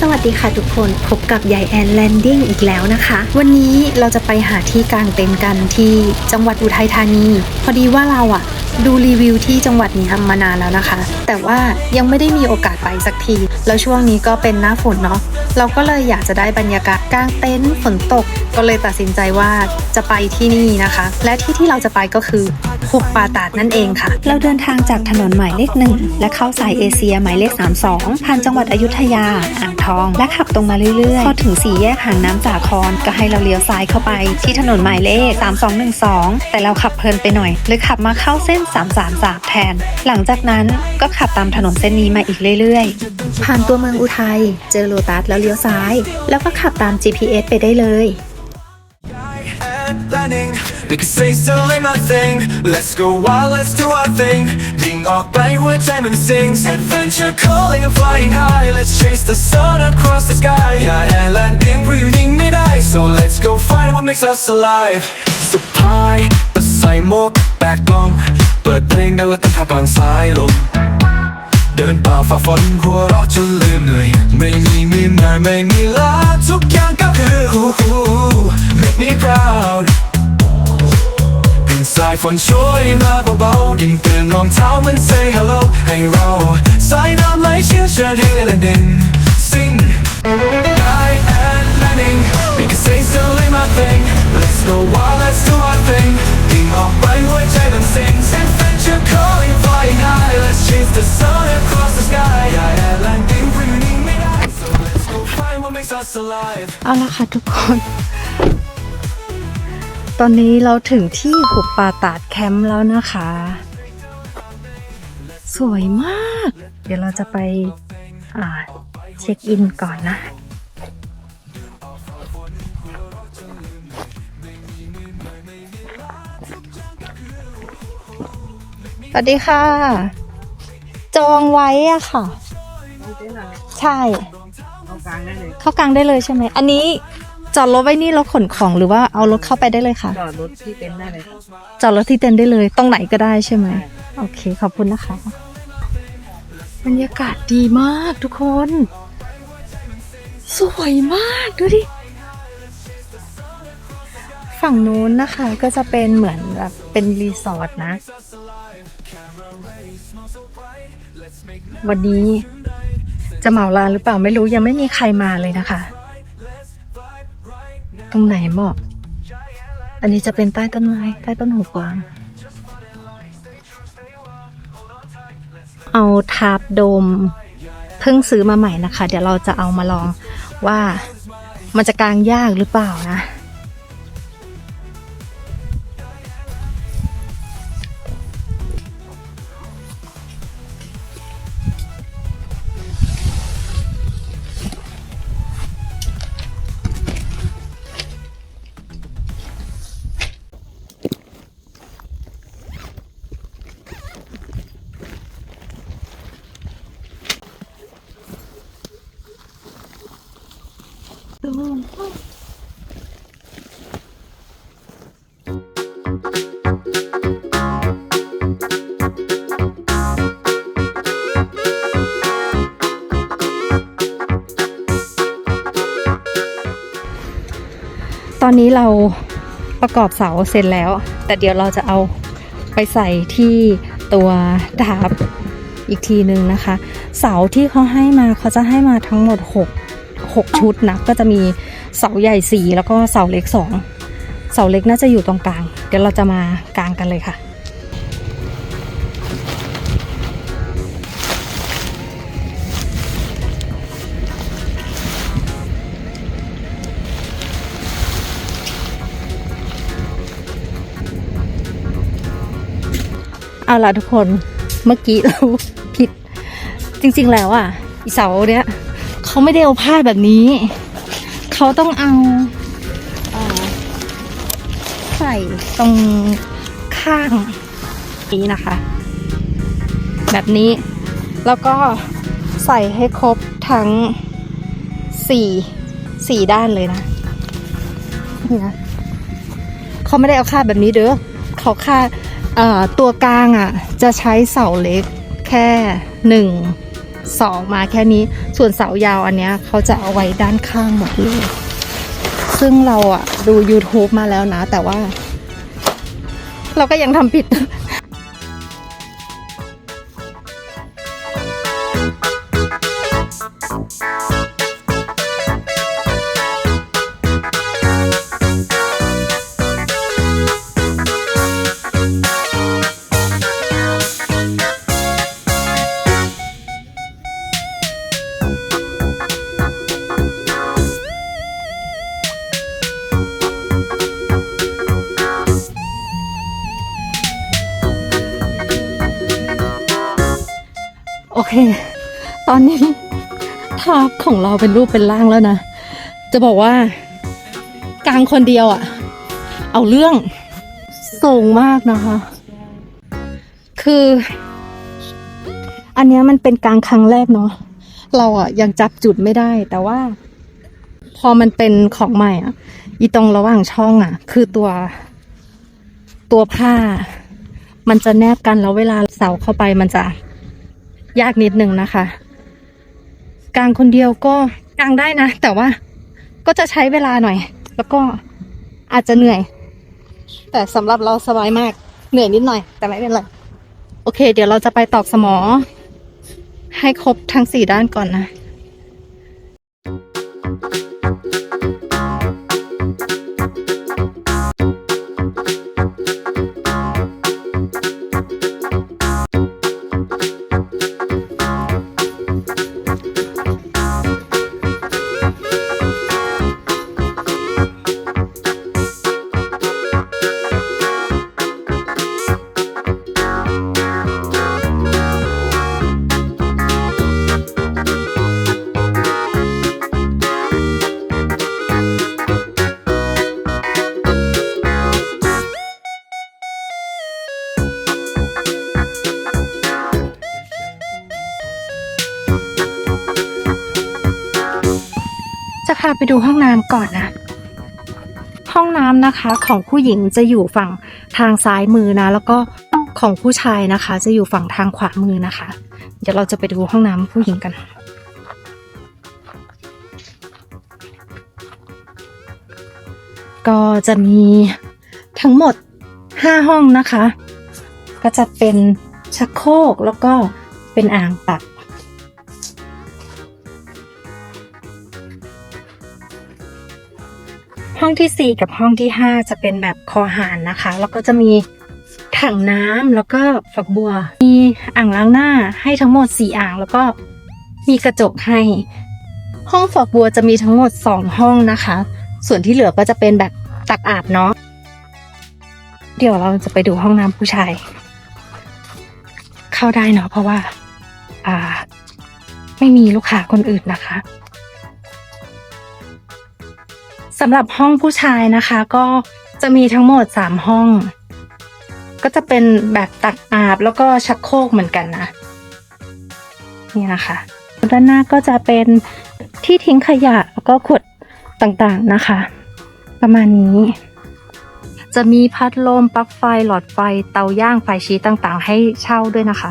สวัสดีค่ะทุกคนพบกับยายแอนแลนดิ้งอีกแล้วนะคะ วันนี้เราจะไปหาที่กางเต็นท์กันที่จังหวัดอุทัยธานี พอดีว่าเราอะ ดูรีวิวที่จังหวัดนี้ทำมานานแล้วนะคะ แต่ว่ายังไม่ได้มีโอกาสไปสักที แล้วช่วงนี้ก็เป็นหน้าฝนเนาะเราก็เลยอยากจะได้บรรยากาศกลางเต็นท์ฝนตก ก็เลยตัดสินใจว่าจะไปที่นี่นะคะ และที่ที่เราจะไปก็คือหุบป่าตาดนั่นเองค่ะ เราเดินทางจากถนนหมายเลขหนึ่งและเข้าสายเอเชียหมายเลข 32 ผ่านจังหวัดอยุธยา อ่างทอง และขับตรงมาเรื่อยๆ พอถึงสี่แยกหางน้ำสาครก็ให้เราเลี้ยวซ้ายเข้าไป ที่ถนนหมายเลข 3212 แต่เราขับเพลินไปหน่อยเลยขับมาเข้าเส้น333 แทน หลังจากนั้นก็ขับตามถนนเส้นนี้มาอีกเรื่อยๆ ผ่านตัวเมืองอุทัย เจอโลตัสแล้วเลี้ยวซ้าย แล้วก็ขับตาม GPS ไปได้เลย and planning We can say still ain't my thing Let's go wild, let's do our thing ดิ่งออกไปหัวใจมัน sings Adventure calling and flying high Let's chase the sun across the sky Yeah, and landing เพราะอยู่นิ่งไม่ได้ So let's go find what makes us alive สะพายใส่หมวกแบกกล้องเปิดเพลงดังและตั้งท่าบางสายลมเดินป่าฝ่าฝนหัวเราะจนลืมเหนื่อยไม่มีมีเนื่อยไม่มีลาทุกอย่างก็คือฮู้ฮู้ make me proud เป็นสายฝนช่วยมาเบาๆยิ่งเตือนรองเท้ามัน say hello ให้เราสายน้ำไหลเชี่ยวเชาญให้ละเด่น sing I am landing we can say still in my thing let's go wild let's do our thing ดิ่งออกไปหัวใจมัน sing adventure calling flying high let's chase the sun across the sky I am landing breathing me out so let's go find what makes us alive เอาละค่ะทุกคน ตอนนี้เราถึงที่หุบป่าตาดแคมป์แล้วนะคะ สวยมาก เดี๋ยวเราจะไปอ่าเช็คอินก่อนนะ สวัสดีค่ะ จองไว้อะค่ะ ใช่เข้ากลางได้เลยใช่ไหม อันนี้จอดรถไว้นี่แล้วขนของหรือว่าเอารถเข้าไปได้เลยค่ะ จอดรถที่เต็นท์ได้เลยจอดรถที่เต็นท์ได้เลย ตรงไหนก็ได้ใช่ไหม โอเค ขอบคุณนะคะ บรรยากาศดีมากทุกคน สวยมากดูดิ ฝั่งนู้นนะคะก็จะเป็นเหมือนแบบเป็นรีสอร์ทนะ วันนี้จะเหมาลานหรือเปล่าไม่รู้ยังไม่มีใครมาเลยนะคะ ตรงไหนเหมาะ อันนี้จะเป็นใต้ต้นไม้ใต้ต้นหูกวาง เอาทาร์ปโดมเพิ่งซื้อมาใหม่นะคะ เดี๋ยวเราจะเอามาลองว่ามันจะกลางยากหรือเปล่านะ อนนี้เราประกอบเสาเสร็จแล้ว แต่เดี๋ยวเราจะเอาไปใส่ที่ตัวดาบอีกทีนึงนะคะ เสาที่เขาให้มาเขาจะให้มาทั้งหมด 6 6 ชุดนะ ก็จะมีเสาใหญ่สี่แล้วก็เสาเล็กสองเสาเล็กน่าจะอยู่ตรงกลาง เดี๋ยวเราจะมากลางกันเลยค่ะ เอาล่ะทุกคนเมื่อกี้เราผิด จริง ๆ แล้วอะอีเสาเนี้ยเขาไม่ได้เอาผ้าแบบนี้ เขาต้องเอาใส่ตรงข้างนี้นะคะ แบบนี้แล้วก็ใส่ให้ครบทั้งสี่สี่ด้านเลยนะนี่นะเขาไม่ได้เอาคาดแบบนี้เด้อเขาคาด ตัวกลางอะจะใช้เสาเล็กแค่หนึ่งสองมาแค่นี้ ส่วนเสายาวอันเนี้ยเขาจะเอาไว้ด้านข้างหมดเลย ซึ่งเราอะดู YouTube มาแล้วนะ แต่ว่า เราก็ยังทำผิด ตอนนี้ภาพของเราเป็นรูปเป็นร่างแล้วนะ จะบอกว่ากลางคนเดียวอะเอาเรื่องสูงมากนะคะ คือ อันนี้มันเป็นกลางครั้งแรกเนาะเราอะยังจับจุดไม่ได้ แต่ว่า พอมันเป็นของใหม่อะอีตรงระหว่างช่องอะคือตัว ตัวผ้า มันจะแนบกันแล้วเวลาเสาเข้าไปมันจะ ยากนิดนึงนะคะ กางคนเดียวก็กางได้นะ แต่ว่าก็จะใช้เวลาหน่อย แล้วก็อาจจะเหนื่อย แต่สำหรับเราสบายมากเหนื่อยนิดหน่อย แต่ไม่เป็นไรโอเค เดี๋ยวเราจะไปตอกสมอ ให้ครบทั้งสี่ด้านก่อนนะ ดูห้องน้ำก่อนนะ ห้องน้ำนะคะของผู้หญิงจะอยู่ฝั่งทางซ้ายมือนะ แล้วก็ของผู้ชายนะคะ จะอยู่ฝั่งทางขวามือนะคะ เดี๋ยวเราจะไปดูห้องน้ำผู้หญิงกันก็จะมีทั้งหมด 5 ห้องนะคะ ก็จะเป็นชักโครกแล้วก็เป็นอ่างตัก ห้องที่ 4 กับห้องที่ 5 จะเป็นแบบคอหารนะคะ แล้วก็จะมีถังน้ำแล้วก็ฝักบัว มีอ่างล้างหน้าให้ทั้งหมด 4 อ่าง แล้วก็มีกระจกให้ ห้องฝักบัวจะมีทั้งหมด 2 ห้องนะคะ ส่วนที่เหลือก็จะเป็นแบบตักอาบเนาะเดี๋ยวเราจะไปดูห้องน้ำผู้ชาย เข้าได้เนาะเพราะว่า อ่า ไม่มีลูกค้าคนอื่นนะคะ สำหรับห้องผู้ชายนะคะ ก็จะมีทั้งหมด 3 ห้อง ก็จะเป็นแบบตักอาบแล้วก็ชักโครกเหมือนกันนะ นี่นะคะ ด้านหน้าก็จะเป็นที่ทิ้งขยะแล้วก็ขวดต่างๆนะคะ ประมาณนี้ จะมีพัดลมปลั๊กไฟหลอดไฟเตาย่างไฟชีตต่างๆ ให้เช่าด้วยนะคะ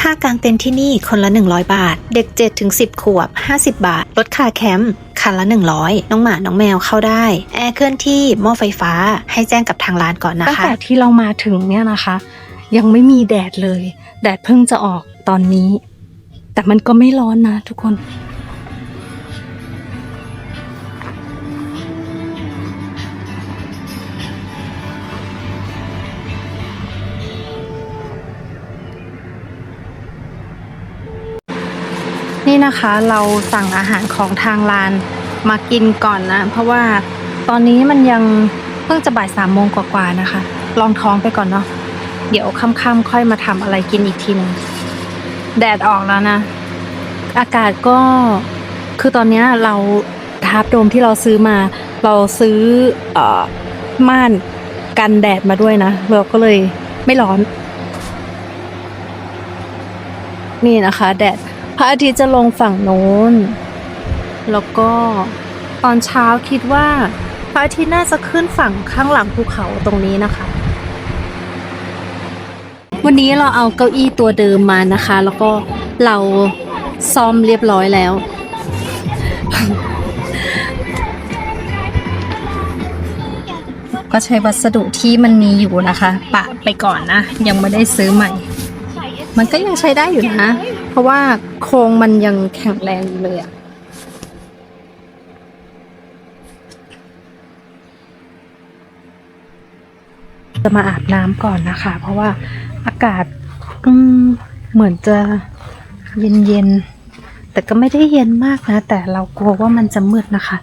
ค่ากางเต็นท์ที่นี่คนละ 100 บาท เด็ก 7-10 ขวบ 50 บาท ลดค่าแคมป์ คันละ 100 น้องหมา น้องแมวเข้าได้ แอร์เคลื่อนที่หม้อไฟฟ้าให้แจ้งกับทางร้านก่อนนะคะตั้งแต่ที่เรามาถึงเนี่ยนะคะ ยังไม่มีแดดเลย แดดเพิ่งจะออกตอนนี้ แต่มันก็ไม่ร้อนนะทุกคน นี่นะคะเราสั่งอาหารของทางร้านมากินก่อนนะ เพราะว่าตอนนี้มันยังเพิ่งจะบ่ายสามโมงกว่าๆนะคะ ลองท้องไปก่อนเนาะเดี๋ยวค่ำๆค่อยมาทำอะไรกินอีกทีหนึงแดดออกแล้วนะ อากาศก็คือตอนนี้เราทาร์ปโดมที่เราซื้อมา เราซื้ออม่านกันแดดมาด้วยนะ เราก็เลยไม่ร้อน นี่นะคะ แดด ระอาทิตย์จะลงฝั่งโน้น แล้วก็ตอนเช้าคิดว่าพระอาทิตย์น่าจะขึ้นฝั่งข้างหลังภูเขาตรงนี้นะคะ วันนี้เราเอาเก้าอี้ตัวเดิมมานะคะ แล้วก็เราซ่อมเรียบร้อยแล้ว ก็ใช้วัสดุที่มันมีอยู่นะคะ ปะไปก่อนนะ ยังไม่ได้ซื้อใหม่ มันก็ยังใช้ได้อยู่นะ เพราะว่าโครงมันยังแข็งแรงอยู่เลยอะจะมาอาบน้ำก่อนนะคะ เพราะว่าอากาศเหมือนจะเย็นๆ แต่ก็ไม่ได้เย็นมากนะ แต่เรากลัวว่ามันจะมืดนะคะ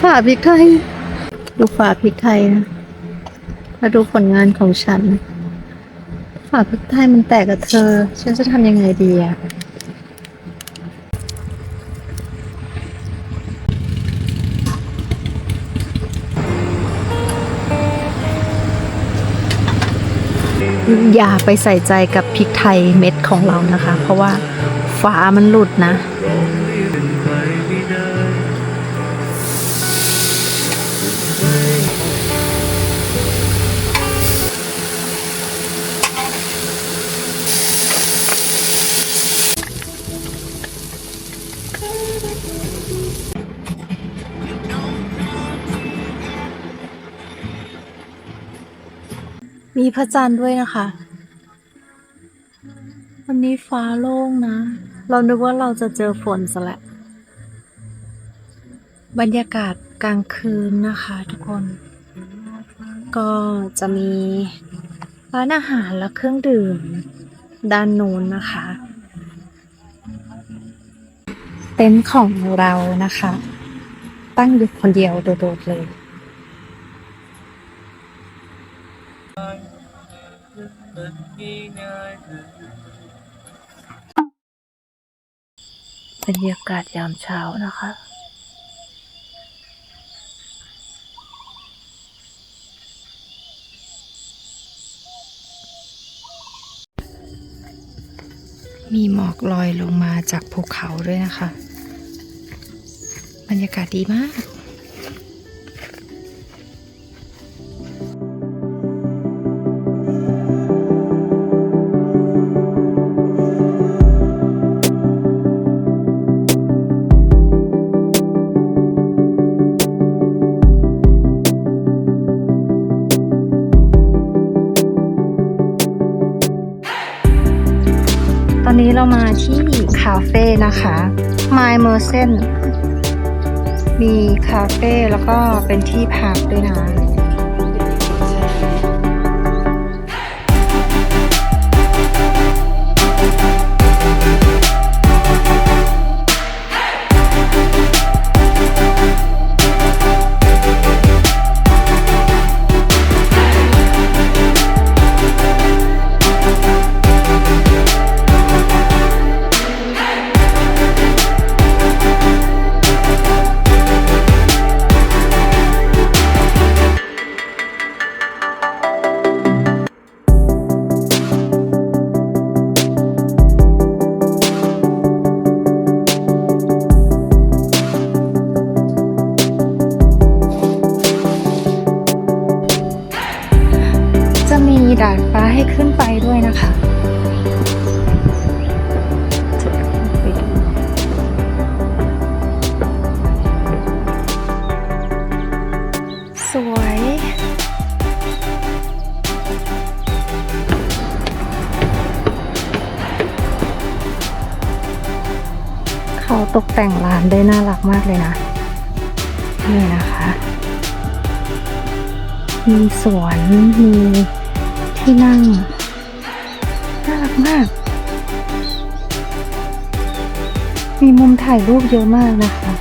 ฝาพริกไทย ดูฝาพริกไทยนะมาดูผลงานของฉันฝาพริกไทยมันแตกกับเธอ ฉันจะทำยังไงดีอะ อย่าไปใส่ใจกับพริกไทยเม็ดของเรานะคะ เพราะว่าฝามันหลุดนะ มีพระจันทร์ด้วยนะคะ วันนี้ฟ้าโล่งนะ เรานึกว่าเราจะเจอฝนซะและ บรรยากาศกลางคืนนะคะทุกคน ก็จะมีร้านอาหารและเครื่องดื่ม ด้านโน้นนะคะ เต็นท์ของเรานะคะ ตั้งอยู่คนเดียวโดดๆเลย บรรยากาศยามเช้านะคะ มีหมอกลอยลงมาจากภูเขาด้วยนะคะ บรรยากาศดีมาก เรามาที่คาเฟ่นะคะ My m e r c e n มีคาเฟ่แล้วก็เป็นที่พักด้วยนะจะ มากเลยนะ นี่นะคะ มีสวนมีที่นั่ง น่ารักมาก มีมุมถ่ายรูปเยอะมากนะคะ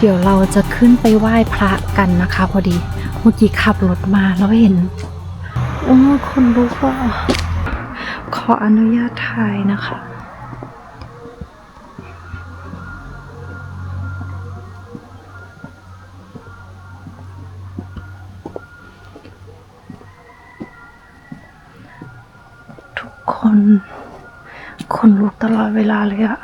เดี๋ยวเราจะ ขึ้นไปไหว้พระกันนะคะ พอดี เมื่อกี้ขับรถมาแล้วเห็น โอ้คนลุกว่า ขออนุญาตถ่ายนะคะ ทุกคน คนลุกตลอดเวลาเลยอะ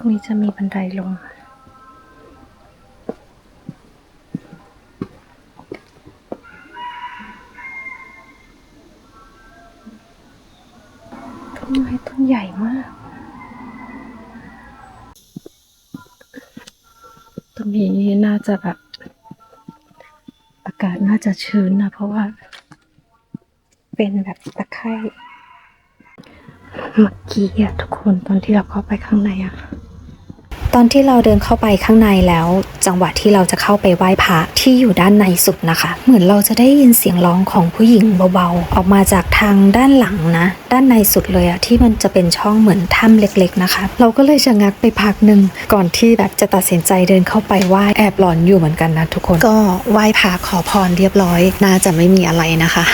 รงนี้จะมีบันไดลง ต้นไม้ต้นใหญ่มาก ตรงนี้น่าจะแบบ อากาศน่าจะชื้นนะ เพราะว่า เป็นแบบตะไคร่เมื่อกี้อะทุกคนตอนที่เราเข้าไปข้างในอะ ตอนที่เราเดินเข้าไปข้างในแล้ว จังหวะที่เราจะเข้าไปไหว้พระที่อยู่ด้านในสุดนะคะ เหมือนเราจะได้ยินเสียงร้องของผู้หญิงเบาๆ ออกมาจากทางด้านหลังนะ ด้านในสุดเลยอะที่มันจะเป็นช่องเหมือนถ้ำเล็ก ๆนะคะ เราก็เลยชะงักไปพักหนึ่งก่อนที่แบบจะตัดสินใจเดินเข้าไปไหว้แอบหลอนอยู่เหมือนกันนะทุกคนก็ไหว้พระขอพรเรียบร้อย น่าจะไม่มีอะไรนะคะ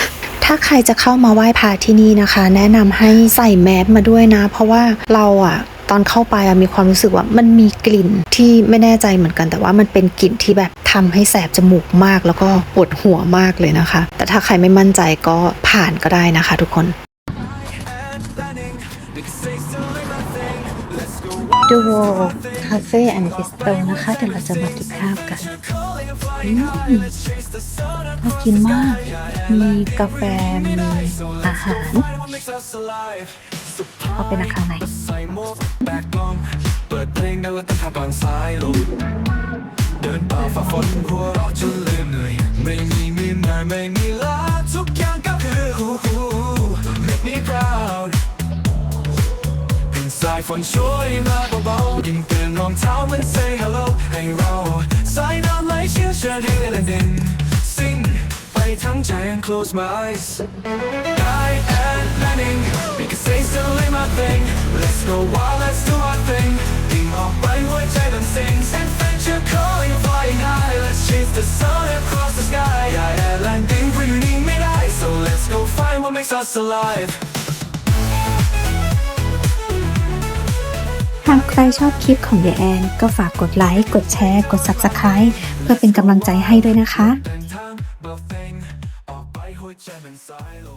ถ้าใครจะเข้ามาไหว้พระที่นี่นะคะ แนะนำให้ใส่แมสมาด้วยนะ เพราะว่าเราอะ ตอนเข้าไปอะมีความรู้สึกว่ามันมีกลิ่นที่ไม่แน่ใจเหมือนกัน แต่ว่ามันเป็นกลิ่นที่แบบทำให้แสบจมูกมาก แล้วก็ปวดหัวมากเลยนะคะ แต่ถ้าใครไม่มั่นใจก็ผ่านก็ได้นะคะ ทุกคน and planning. We can stay still in my thing. Let's go The Wall Cafe and Bistro นะคะเดี๋ยวเราจะมากินข้าวกันน่ากินมาก มีกาแฟ มีอาหารเข้าไปนะข้างในใส่หมวกแบกลม เพลงดังและตั้งท่าบางสายลมเดินป่าฝ่าฝนหัวเราะจนลืมเหนื่อยไม่มีมือหน่ายไม่มีลาทุกอย่างก็คือฮูฮู make me proud เป็นสายฝนช่วยมาเบาๆยิ่งเตือนรองเท้ามัน say hello ให้เราสายน้ำไหลเชี่ยวชาญให้และดิน sing ไปทั้งใจ and close my eyes I am planning we can stay still in my thing let's go wild let's do our thing สิ่งออกไปหัวใจต้องสิ่ง San Francisco calling flying high Let's chase the sun across the sky I had landing for you need me die So let's go find what makes us alive หากใครชอบคลิปของเดแอนก็ฝากกดไลค์ กดแชร์ กด Subscribe เพื่อเป็นกำลังใจให้ด้วยนะคะ ออกไปหัวใจมันสายลง